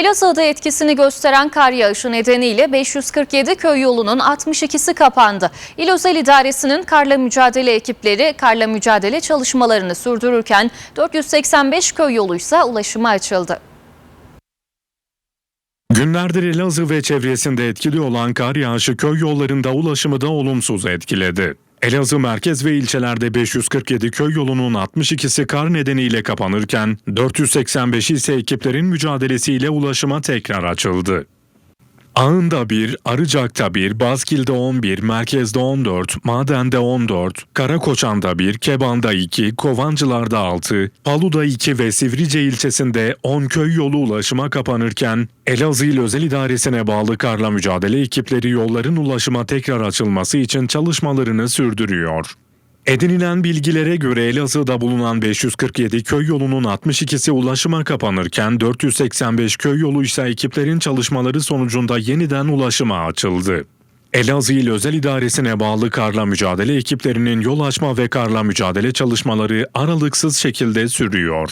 Elazığ'da etkisini gösteren kar yağışı nedeniyle 547 köy yolunun 62'si kapandı. İl Özel İdaresi'nin karla mücadele ekipleri karla mücadele çalışmalarını sürdürürken 485 köy yoluysa ulaşıma açıldı. Günlerdir Elazığ ve çevresinde etkili olan kar yağışı köy yollarında ulaşımı da olumsuz etkiledi. Elazığ merkez ve ilçelerde 547 köy yolunun 62'si kar nedeniyle kapanırken 485'i ise ekiplerin mücadelesiyle ulaşıma tekrar açıldı. Ağında 1, Arıcak'ta 1, Bazkil'de 11, Merkez'de 14, Maden'de 14, Karakoçan'da 1, Keban'da 2, Kovancılar'da 6, Palu'da 2 ve Sivrice ilçesinde 10 köy yolu ulaşıma kapanırken Elazığ İl Özel İdaresi'ne bağlı karla mücadele ekipleri yolların ulaşıma tekrar açılması için çalışmalarını sürdürüyor. Edinilen bilgilere göre Elazığ'da bulunan 547 köy yolunun 62'si ulaşıma kapanırken 485 köy yolu ise ekiplerin çalışmaları sonucunda yeniden ulaşıma açıldı. Elazığ İl Özel İdaresi'ne bağlı karla mücadele ekiplerinin yol açma ve karla mücadele çalışmaları aralıksız şekilde sürüyor.